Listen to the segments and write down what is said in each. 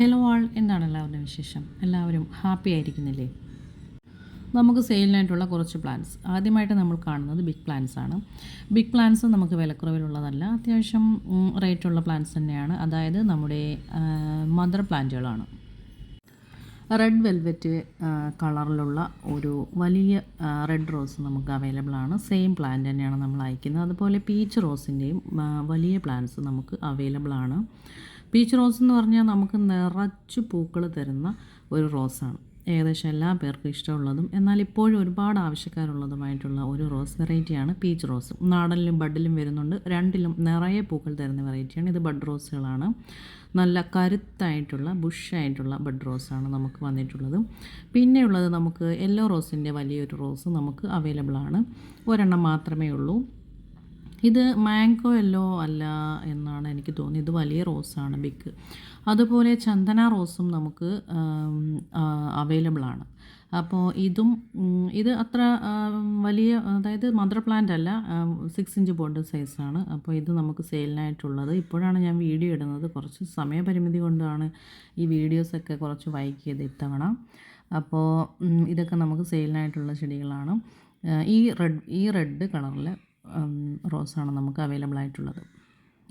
Hello ആൾ എന്താണ് എല്ലാവരുടെയും വിശേഷം? എല്ലാവരും ഹാപ്പി ആയിരിക്കുന്നില്ലേ? നമുക്ക് സെയിലിനായിട്ടുള്ള കുറച്ച് പ്ലാൻസ് ആദ്യമായിട്ട് നമ്മൾ കാണുന്നത് ബിഗ് പ്ലാൻസ് ആണ്. ബിഗ് പ്ലാൻസ് നമുക്ക് വിലക്കുറവിലുള്ളതല്ല. അത്യാവശ്യം റേറ്റുള്ള പ്ലാൻസ് തന്നെയാണ്. അതായത് നമ്മുടെ മദർ പ്ലാന്റുകളാണ് റെഡ് വെൽവെറ്റ് കളറിലുള്ള ഒരു വലിയ റെഡ് റോസ് നമുക്ക് അവൈലബിൾ ആണ്. സെയിം പ്ലാന്റ് തന്നെയാണ് നമ്മൾ അയക്കുന്നത്. അതുപോലെ പീച്ച് റോസിന്റെയും വലിയ പ്ലാന്റ്സ് നമുക്ക് അവൈലബിൾ ആണ്. പീച്ച് റോസ് എന്ന് പറഞ്ഞാൽ നമുക്ക് നിറച്ച് പൂക്കൾ തരുന്ന ഒരു റോസാണ്. ഏകദേശം എല്ലാ പേർക്കും ഇഷ്ടമുള്ളതും എന്നാൽ ഇപ്പോഴും ഒരുപാട് ആവശ്യക്കാരുള്ളതുമായിട്ടുള്ള ഒരു റോസ് വെറൈറ്റിയാണ് പീച്ച് റോസ്. നാടനിലും ബഡിലും വരുന്നുണ്ട്. രണ്ടിലും നിറയെ പൂക്കൾ തരുന്ന വെറൈറ്റിയാണ്. ഇത് ബഡ് റോസുകളാണ്. നല്ല കരുത്തായിട്ടുള്ള ബുഷായിട്ടുള്ള ബഡ് റോസാണ് നമുക്ക് വന്നിട്ടുള്ളത്. പിന്നെയുള്ളത് നമുക്ക് യെല്ലോ റോസിന്റെ വലിയൊരു റോസ് നമുക്ക് അവൈലബിളാണ്. ഒരെണ്ണം മാത്രമേ ഉള്ളൂ. ഇത് മാംഗോ യെല്ലോ അല്ല എന്നാണ് എനിക്ക് തോന്നിയത്. ഇത് വലിയ റോസാണ് ബിഗ്. അതുപോലെ ചന്ദന റോസും നമുക്ക് അവൈലബിൾ ആണ്. അപ്പോൾ ഇതും ഇത് അത്ര വലിയ അതായത് മദർ പ്ലാന്റ് അല്ല സിക്സ് ഇഞ്ച് ബോണ്ട് സൈസാണ് അപ്പോൾ ഇത് നമുക്ക് സെയിലിനായിട്ടുള്ളത് ഇപ്പോഴാണ് ഞാൻ വീഡിയോ ഇടുന്നത്. കുറച്ച് സമയപരിമിതി കൊണ്ടാണ് ഈ വീഡിയോസൊക്കെ കുറച്ച് വൈകിയത് ഇത്തവണ. അപ്പോൾ ഇതൊക്കെ നമുക്ക് സെയിലിനായിട്ടുള്ള ചെടികളാണ്. ഈ റെഡ് ഈ റെഡ് കളറിൽ റോസാണ് നമുക്ക് അവൈലബിൾ ആയിട്ടുള്ളത്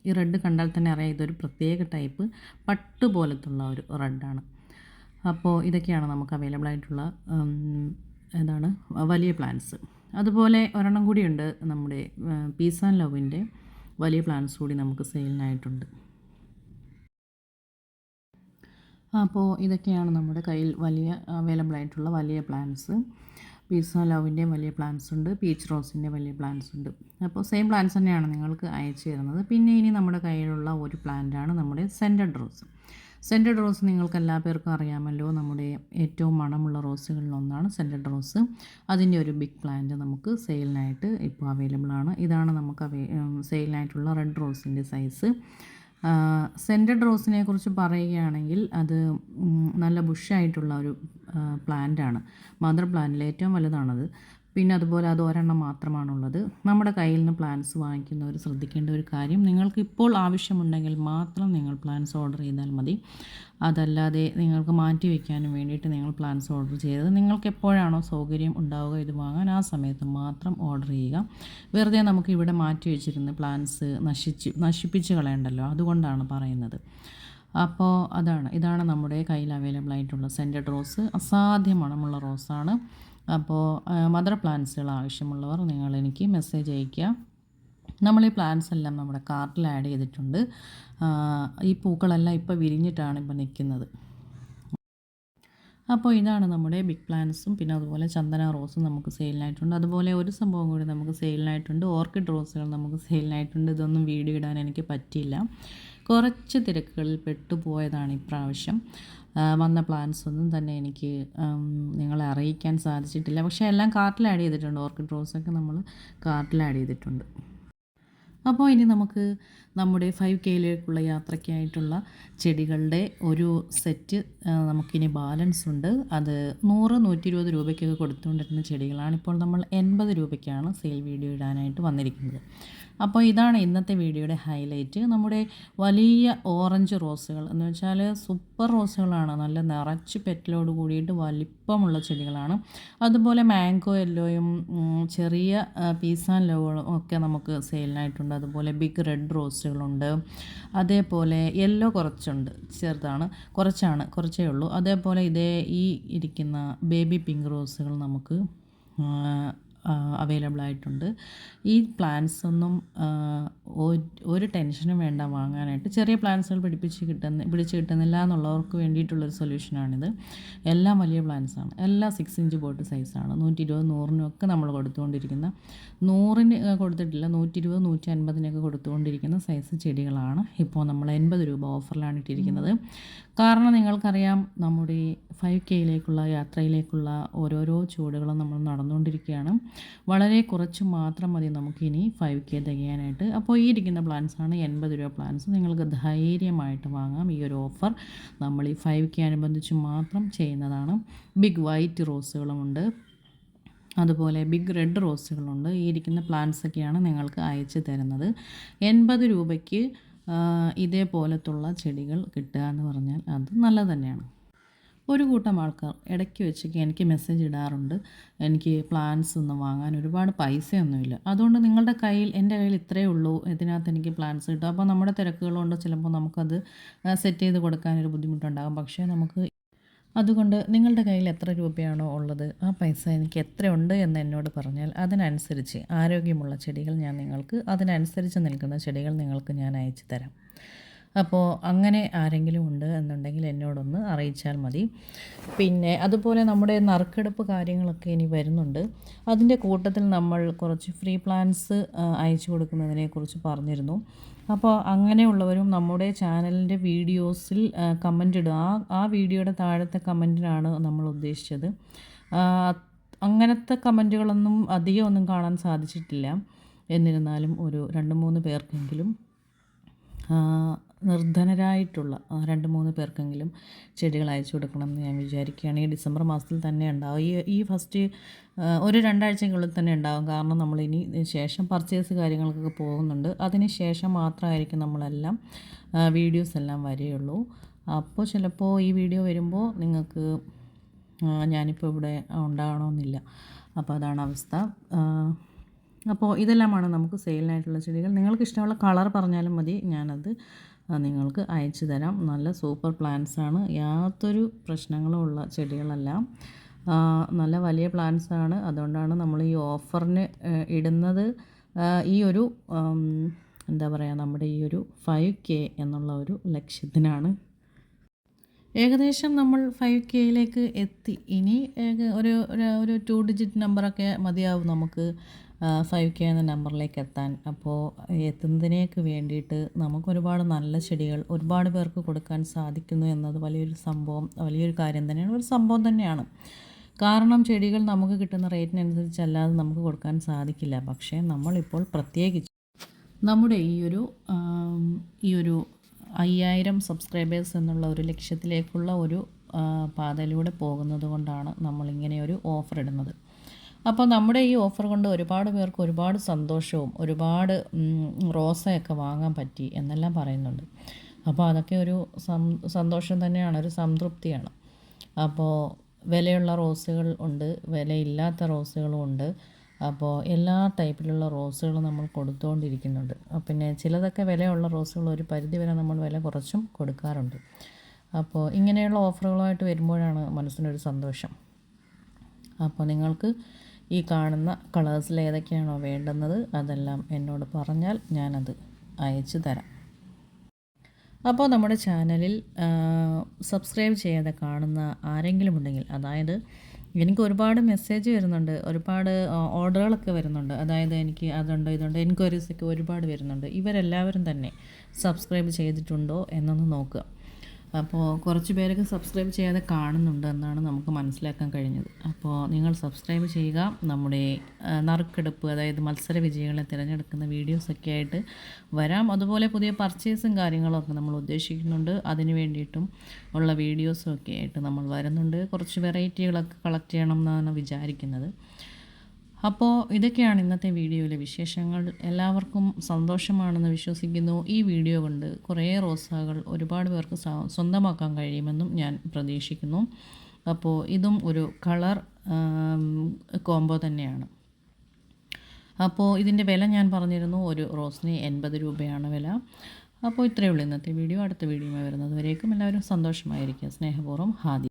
ഈ റെഡ് കണ്ടാൽ തന്നെ അറിയാം ഇതൊരു പ്രത്യേക ടൈപ്പ് പട്ട് പോലത്തുള്ള ഒരു റെഡാണ്. അപ്പോൾ ഇതൊക്കെയാണ് നമുക്ക് അവൈലബിൾ ആയിട്ടുള്ള എന്താണ് വലിയ പ്ലാന്റ്സ്. അതുപോലെ ഒരെണ്ണം കൂടിയുണ്ട് നമ്മുടെ പീസ് ആൻഡ് ലവിന്റെ വലിയ പ്ലാന്റ്സ് കൂടി നമുക്ക് സെയിലിനായിട്ടുണ്ട്. അപ്പോൾ ഇതൊക്കെയാണ് നമ്മുടെ കയ്യിൽ വലിയ അവൈലബിൾ ആയിട്ടുള്ള വലിയ പ്ലാന്റ്സ്. പീസ ലവിന്റെയും വലിയ പ്ലാന്റ്സ് ഉണ്ട് പീച്ച് റോസിന്റെ വലിയ പ്ലാന്റ്സ് ഉണ്ട്. അപ്പോൾ സെയിം പ്ലാന്റ്സ് തന്നെയാണ് നിങ്ങൾക്ക് അയച്ചു തരുന്നത്. പിന്നെ ഇനി നമ്മുടെ കയ്യിലുള്ള ഒരു പ്ലാന്റാണ് നമ്മുടെ സെന്റഡ് റോസ്. സെന്റഡ് റോസ് നിങ്ങൾക്ക് എല്ലാ പേർക്കും അറിയാമല്ലോ. നമ്മുടെ ഏറ്റവും മണമുള്ള റോസുകളിൽ ഒന്നാണ് സെന്റഡ് റോസ്. അതിന്റെ ഒരു ബിഗ് പ്ലാന്റ് നമുക്ക് സെയിലിനായിട്ട് ഇപ്പോൾ അവൈലബിൾ ആണ്. ഇതാണ് നമുക്ക് അവൈ സെയിലിനായിട്ടുള്ള റെഡ് റോസിന്റെ സൈസ്. സെന്റഡ് റോസിനെ കുറിച്ച് പറയുകയാണെങ്കിൽ അത് നല്ല ബുഷായിട്ടുള്ള ഒരു പ്ലാന്റാണ്. മദർ പ്ലാന്റിൽ ഏറ്റവും വലുതാണത്. പിന്നെ അതുപോലെ അത് ഒരെണ്ണം മാത്രമാണുള്ളത്. നമ്മുടെ കയ്യിൽ നിന്ന് പ്ലാൻസ് വാങ്ങിക്കുന്നവർ ശ്രദ്ധിക്കേണ്ട ഒരു കാര്യം നിങ്ങൾക്ക് ഇപ്പോൾ ആവശ്യമുണ്ടെങ്കിൽ മാത്രം നിങ്ങൾ പ്ലാൻസ് ഓർഡർ ചെയ്താൽ മതി. അതല്ലാതെ നിങ്ങൾക്ക് മാറ്റി വയ്ക്കാനും വേണ്ടിയിട്ട് നിങ്ങൾ പ്ലാൻസ് ഓർഡർ ചെയ്തത് നിങ്ങൾക്ക് എപ്പോഴാണോ സൗകര്യം ഉണ്ടാവുക ഇത് വാങ്ങാൻ ആ സമയത്ത് മാത്രം ഓർഡർ ചെയ്യുക. വെറുതെ നമുക്ക് ഇവിടെ മാറ്റി വെച്ചിരുന്ന് പ്ലാൻസ് നശിച്ച് നശിപ്പിച്ച് കളയണ്ടല്ലോ. അതുകൊണ്ടാണ് പറയുന്നത്. അപ്പോൾ അതാണ്. ഇതാണ് നമ്മുടെ കയ്യിൽ അവൈലബിൾ ആയിട്ടുള്ള സെന്റഡ് റോസ് അസാധ്യ മണമുള്ള റോസാണ് അപ്പോൾ മദർ പ്ലാന്റ്സുകൾ ആവശ്യമുള്ളവർ നിങ്ങൾ എനിക്ക് മെസ്സേജ് അയയ്ക്കുക. നമ്മൾ ഈ പ്ലാന്റ്സ് എല്ലാം നമ്മുടെ കാർട്ടിൽ ആഡ് ചെയ്തിട്ടുണ്ട്. ഈ പൂക്കളെല്ലാം ഇപ്പോൾ വിരിഞ്ഞിട്ടാണ് ഇപ്പോൾ നിൽക്കുന്നത്. അപ്പോൾ ഇതാണ് നമ്മുടെ ബിഗ് പ്ലാന്റ്സും പിന്നെ അതുപോലെ ചന്ദന റോസും നമുക്ക് സെയിലിനായിട്ടുണ്ട് അതുപോലെ ഒരു സംഭവം കൂടി നമുക്ക് സെയിലിനായിട്ടുണ്ട് ഓർക്കിഡ് റോസുകൾ നമുക്ക് സെയിലിനായിട്ടുണ്ട് ഇതൊന്നും വീഡിയോ ഇടാൻ എനിക്ക് പറ്റിയില്ല. കുറച്ച് തിരക്കുകളിൽ പെട്ടുപോയതാണ് ഇപ്രാവശ്യം. വന്ന പ്ലാൻസ് ഒന്നും തന്നെ എനിക്ക് നിങ്ങളെ അറിയിക്കാൻ സാധിച്ചിട്ടില്ല. പക്ഷേ എല്ലാം കാർട്ടിൽ ആഡ് ചെയ്തിട്ടുണ്ട്. ഓർക്കിഡ് റോസൊക്കെ നമ്മൾ കാർട്ടിൽ ആഡ് ചെയ്തിട്ടുണ്ട്. അപ്പോൾ ഇനി നമുക്ക് നമ്മുടെ ഫൈവ് കെയിലേക്കുള്ള യാത്രയ്ക്കായിട്ടുള്ള ചെടികളുടെ ഒരു സെറ്റ് നമുക്കിനി ബാലൻസ് ഉണ്ട്. അത് നൂറ് നൂറ്റി ഇരുപത് രൂപയ്ക്കൊക്കെ കൊടുത്തുകൊണ്ടിരുന്ന ചെടികളാണ് ഇപ്പോൾ നമ്മൾ എൺപത് രൂപയ്ക്കാണ് സെയിൽ വീഡിയോ ഇടാനായിട്ട് വന്നിരിക്കുന്നത്. അപ്പോൾ ഇതാണ് ഇന്നത്തെ വീഡിയോയുടെ ഹൈലൈറ്റ്. നമ്മുടെ വലിയ ഓറഞ്ച് റോസുകൾ എന്ന് വെച്ചാൽ സൂപ്പർ റോസുകളാണ്. നല്ല നിറച്ച് പെറ്റലോട് കൂടിയിട്ട് വലിപ്പമുള്ള ചെടികളാണ്. അതുപോലെ മാംഗോ യെല്ലോയും ചെറിയ പീസാൻ ലോകളും ഒക്കെ നമുക്ക് സെയിലിനായിട്ടുണ്ട്. അതുപോലെ ബിഗ് റെഡ് റോസുകളുണ്ട്. അതേപോലെ യെല്ലോ കുറച്ചുണ്ട് ചെറുതാണ്. കുറച്ചാണ് കുറച്ചേ ഉള്ളൂ. അതേപോലെ ഇതേ ഈ ഇരിക്കുന്ന ബേബി പിങ്ക് റോസുകൾ നമുക്ക് അവൈലബിൾ ആയിട്ടുണ്ട്. ഈ പ്ലാൻസ് ഒന്നും ഒരു ടെൻഷനും വേണ്ട വാങ്ങാനായിട്ട്. ചെറിയ പ്ലാൻസുകൾ പിടിപ്പിച്ച് കിട്ടുന്ന പിടിച്ച് കിട്ടുന്നില്ല എന്നുള്ളവർക്ക് വേണ്ടിയിട്ടുള്ളൊരു സൊല്യൂഷനാണിത് എല്ലാം വലിയ പ്ലാൻസാണ് എല്ലാം സിക്സ് ഇഞ്ച് ബോട്ട് സൈസാണ് നൂറ്റി ഇരുപത് നൂറിനും ഒക്കെ നമ്മൾ കൊടുത്തുകൊണ്ടിരിക്കുന്ന നൂറിന് കൊടുത്തിട്ടില്ല നൂറ്റി ഇരുപത് നൂറ്റി അൻപതിനൊക്കെ കൊടുത്തുകൊണ്ടിരിക്കുന്ന സൈസ് ചെടികളാണ് ഇപ്പോൾ നമ്മൾ എൺപത് രൂപ ഓഫറിലാണ് ഇട്ടിരിക്കുന്നത്. കാരണം നിങ്ങൾക്കറിയാം നമ്മുടെ ഫൈവ് കെയിലേക്കുള്ള യാത്രയിലേക്കുള്ള ഓരോരോ ചൂടുകളും നമ്മൾ നടന്നുകൊണ്ടിരിക്കുകയാണ്. വളരെ കുറച്ച് മാത്രം മതി നമുക്കിനി ഫൈവ് കെ തികയാനായിട്ട്. അപ്പോൾ ഈ ഇരിക്കുന്ന പ്ലാൻസാണ് എൺപത് രൂപ പ്ലാൻസ് നിങ്ങൾക്ക് ധൈര്യമായിട്ട് വാങ്ങാം. ഈ ഒരു ഓഫർ നമ്മൾ ഈ ഫൈവ് കെ അനുബന്ധിച്ച് മാത്രം ചെയ്യുന്നതാണ്. ബിഗ് വൈറ്റ് റോസുകളുമുണ്ട് അതുപോലെ ബിഗ് റെഡ് റോസുകളുണ്ട് ഈ ഇരിക്കുന്ന പ്ലാന്റ്സൊക്കെയാണ് നിങ്ങൾക്ക് അയച്ചു തരുന്നത്. എൺപത് രൂപയ്ക്ക് ഇതേപോലത്തുള്ള ചെടികൾ കിട്ടുക എന്ന് പറഞ്ഞാൽ അത് നല്ലത് തന്നെയാണ്. ഒരു കൂട്ടം ആൾക്കാർ ഇടയ്ക്ക് വെച്ചൊക്കെ എനിക്ക് മെസ്സേജ് ഇടാറുണ്ട്. എനിക്ക് പ്ലാൻസ് ഒന്നും വാങ്ങാൻ ഒരുപാട് പൈസയൊന്നുമില്ല. അതുകൊണ്ട് നിങ്ങളുടെ കയ്യിൽ എന്റെ കയ്യിൽ ഇത്രയേ ഉള്ളൂ. ഇതിനകത്ത് എനിക്ക് പ്ലാൻസ് കിട്ടും. അപ്പോൾ നമ്മുടെ തിരക്കുകൾ കൊണ്ട് ചിലപ്പോൾ നമുക്കത് സെറ്റ് ചെയ്ത് കൊടുക്കാനൊരു ബുദ്ധിമുട്ടുണ്ടാകും. പക്ഷേ നമുക്ക് അതുകൊണ്ട് നിങ്ങളുടെ കയ്യിൽ എത്ര രൂപയാണോ ഉള്ളത് ആ പൈസ എനിക്ക് എത്രയുണ്ട് എന്ന് എന്നോട് പറഞ്ഞാൽ അതിനനുസരിച്ച് ആരോഗ്യമുള്ള ചെടികൾ ഞാൻ നിങ്ങൾക്ക് അതിനനുസരിച്ച് നിൽക്കുന്ന ചെടികൾ നിങ്ങൾക്ക് ഞാൻ അയച്ചു തരാം. അപ്പോൾ അങ്ങനെ ആരെങ്കിലും ഉണ്ട് എന്നുണ്ടെങ്കിൽ എന്നോടൊന്ന് അറിയിച്ചാൽ മതി. പിന്നെ അതുപോലെ നമ്മുടെ നറുക്കെടുപ്പ് കാര്യങ്ങളൊക്കെ ഇനി വരുന്നുണ്ട്. അതിന്റെ കൂട്ടത്തിൽ നമ്മൾ കുറച്ച് ഫ്രീ പ്ലാൻസ് അയച്ചു കൊടുക്കുന്നതിനെക്കുറിച്ച് പറഞ്ഞിരുന്നു. അപ്പോൾ അങ്ങനെയുള്ളവരും നമ്മുടെ ചാനലിന്റെ വീഡിയോസിൽ കമന്റ് ഇടുക. ആ ആ വീഡിയോയുടെ താഴത്തെ കമന്റിനാണ് നമ്മൾ ഉദ്ദേശിച്ചത്. അങ്ങനത്തെ കമന്റുകളൊന്നും അധികം ഒന്നും കാണാൻ സാധിച്ചിട്ടില്ല. എന്നിരുന്നാലും ഒരു രണ്ട് മൂന്ന് പേർക്കെങ്കിലും നിർധനരായിട്ടുള്ള രണ്ട് മൂന്ന് പേർക്കെങ്കിലും ചെടികൾ അയച്ചു കൊടുക്കണം എന്ന് ഞാൻ വിചാരിക്കുകയാണ്. ഈ ഡിസംബർ മാസത്തിൽ തന്നെ ഉണ്ടാവും. ഈ ഈ ഫസ്റ്റ് ഒരു രണ്ടാഴ്ചക്കുള്ളിൽ തന്നെ ഉണ്ടാവും. കാരണം നമ്മൾ ഇനി ശേഷം പർച്ചേസ് കാര്യങ്ങൾക്കൊക്കെ പോകുന്നുണ്ട്. അതിന് ശേഷം മാത്രമായിരിക്കും നമ്മളെല്ലാം വീഡിയോസ് എല്ലാം വരികയുള്ളൂ. അപ്പോൾ ചിലപ്പോൾ ഈ വീഡിയോ വരുമ്പോൾ നിങ്ങൾക്ക് ഞാനിപ്പോൾ ഇവിടെ ഉണ്ടാകണമെന്നില്ല അപ്പോൾ അതാണ് അവസ്ഥ. അപ്പോൾ ഇതെല്ലാമാണ് നമുക്ക് സെയിലിനായിട്ടുള്ള ചെടികൾ. നിങ്ങൾക്ക് ഇഷ്ടമുള്ള കളർ പറഞ്ഞാലും മതി. ഞാനത് നിങ്ങൾക്ക് അയച്ചു തരാം. നല്ല സൂപ്പർ പ്ലാന്റ്സ് ആണ്. യാതൊരു പ്രശ്നങ്ങളും ഉള്ള ചെടികളല്ല. നല്ല വലിയ പ്ലാന്റ്സ് ആണ്. അതുകൊണ്ടാണ് നമ്മൾ ഈ ഓഫറിന് ഇടുന്നത്. ഈ ഒരു എന്താ പറയുക നമ്മുടെ ഈ ഒരു ഫൈവ് കെ എന്നുള്ള ഒരു ലക്ഷ്യത്തിനാണ്. ഏകദേശം നമ്മൾ ഫൈവ് കെയിലേക്ക് എത്തി. ഇനി ഒരു ഒരു- ടു ഡിജിറ്റ് നമ്പറൊക്കെ മതിയാവും നമുക്ക്. ഫൈവ് കെ എന്ന നമ്പറിലേക്ക് എത്താൻ അപ്പോൾ എത്തുന്നതിനേക്ക് വേണ്ടിയിട്ട് നമുക്ക് ഒരുപാട് നല്ല ചെടികൾ ഒരുപാട് പേർക്ക് കൊടുക്കാൻ സാധിക്കുന്നു എന്നത് വലിയൊരു സംഭവം വലിയൊരു കാര്യം തന്നെയാണ്. ഒരു സംഭവം തന്നെയാണ്. കാരണം ചെടികൾ നമുക്ക് കിട്ടുന്ന റേറ്റിനനുസരിച്ചല്ലാതെ നമുക്ക് കൊടുക്കാൻ സാധിക്കില്ല. പക്ഷേ നമ്മളിപ്പോൾ പ്രത്യേകിച്ച് നമ്മുടെ ഈ ഒരു ഈ ഒരു അയ്യായിരം സബ്സ്ക്രൈബേഴ്സ് എന്നുള്ള ഒരു ലക്ഷ്യത്തിലേക്കുള്ള ഒരു പാതയിലൂടെ പോകുന്നത് കൊണ്ടാണ് നമ്മളിങ്ങനെ ഒരു ഓഫർ ഇടുന്നത്. അപ്പോൾ നമ്മുടെ ഈ ഓഫർ കൊണ്ട് ഒരുപാട് പേർക്ക് ഒരുപാട് സന്തോഷവും ഒരുപാട് റോസയൊക്കെ വാങ്ങാൻ പറ്റി എന്നെല്ലാം പറയുന്നുണ്ട്. അപ്പോൾ അതൊക്കെ ഒരു സന്തോഷം തന്നെയാണ് ഒരു സംതൃപ്തിയാണ്. അപ്പോൾ വിലയുള്ള റോസുകൾ ഉണ്ട് വിലയില്ലാത്ത റോസുകളും ഉണ്ട്. അപ്പോൾ എല്ലാ ടൈപ്പിലുള്ള റോസുകളും നമ്മൾ കൊടുത്തുകൊണ്ടിരിക്കുന്നുണ്ട് പിന്നെ ചിലതൊക്കെ വിലയുള്ള റോസുകൾ ഒരു പരിധി വരെ നമ്മൾ വില കുറച്ചും കൊടുക്കാറുണ്ട്. അപ്പോൾ ഇങ്ങനെയുള്ള ഓഫറുകളായിട്ട് വരുമ്പോഴാണ് മനസ്സിനൊരു സന്തോഷം. അപ്പോൾ നിങ്ങൾക്ക് ഈ കാണുന്ന കളേഴ്സിൽ ഏതൊക്കെയാണോ വേണ്ടുന്നത് അതെല്ലാം എന്നോട് പറഞ്ഞാൽ ഞാനത് അയച്ചു തരാം. അപ്പോൾ നമ്മുടെ ചാനലിൽ സബ്സ്ക്രൈബ് ചെയ്യാതെ കാണുന്ന ആരെങ്കിലും ഉണ്ടെങ്കിൽ അതായത് എനിക്ക് ഒരുപാട് മെസ്സേജ് വരുന്നുണ്ട് ഒരുപാട് ഓർഡറുകളൊക്കെ വരുന്നുണ്ട്. അതായത് എനിക്ക് അതുണ്ട് ഇതുണ്ട് എൻക്വയറീസൊക്കെ ഒരുപാട് വരുന്നുണ്ട്. ഇവരെല്ലാവരും തന്നെ സബ്സ്ക്രൈബ് ചെയ്തിട്ടുണ്ടോ എന്നൊന്ന് നോക്കുക. അപ്പോൾ കുറച്ച് പേരൊക്കെ സബ്സ്ക്രൈബ് ചെയ്യാതെ കാണുന്നുണ്ട് എന്നാണ് നമുക്ക് മനസ്സിലാക്കാൻ കഴിഞ്ഞത്. അപ്പോൾ നിങ്ങൾ സബ്സ്ക്രൈബ് ചെയ്യുക. നമ്മുടെ നറുക്കെടുപ്പ് അതായത് മത്സര വിജയികളെ തിരഞ്ഞെടുക്കുന്ന വീഡിയോസൊക്കെ ആയിട്ട് വരാം. അതുപോലെ പുതിയ പർച്ചേസും കാര്യങ്ങളൊക്കെ നമ്മൾ ഉദ്ദേശിക്കുന്നുണ്ട്. അതിന് വേണ്ടിയിട്ടും ഉള്ള വീഡിയോസും ഒക്കെ ആയിട്ട് നമ്മൾ വരുന്നുണ്ട്. കുറച്ച് വെറൈറ്റികളൊക്കെ കളക്ട് ചെയ്യണം എന്നാണ് വിചാരിക്കുന്നത്. അപ്പോൾ ഇതൊക്കെയാണ് ഇന്നത്തെ വീഡിയോയിലെ വിശേഷങ്ങൾ. എല്ലാവർക്കും സന്തോഷമാണെന്ന് വിശ്വസിക്കുന്നു. ഈ വീഡിയോ കൊണ്ട് കുറേ റോസാകൾ ഒരുപാട് പേർക്ക് സ്വന്തമാക്കാൻ കഴിയുമെന്നും ഞാൻ പ്രതീക്ഷിക്കുന്നു. അപ്പോൾ ഇതും ഒരു കളർ കോംബോ തന്നെയാണ്. അപ്പോൾ ഇതിന്റെ വില ഞാൻ പറഞ്ഞിരുന്നു ഒരു റോസിന് എൺപത് രൂപയാണ് വില. അപ്പോൾ ഇത്രയേ ഉള്ളൂ ഇന്നത്തെ വീഡിയോ. അടുത്ത വീഡിയോ വരുന്നത് വരേക്കും എല്ലാവരും സന്തോഷമായിരിക്കുക. സ്നേഹപൂർവം ഹാദി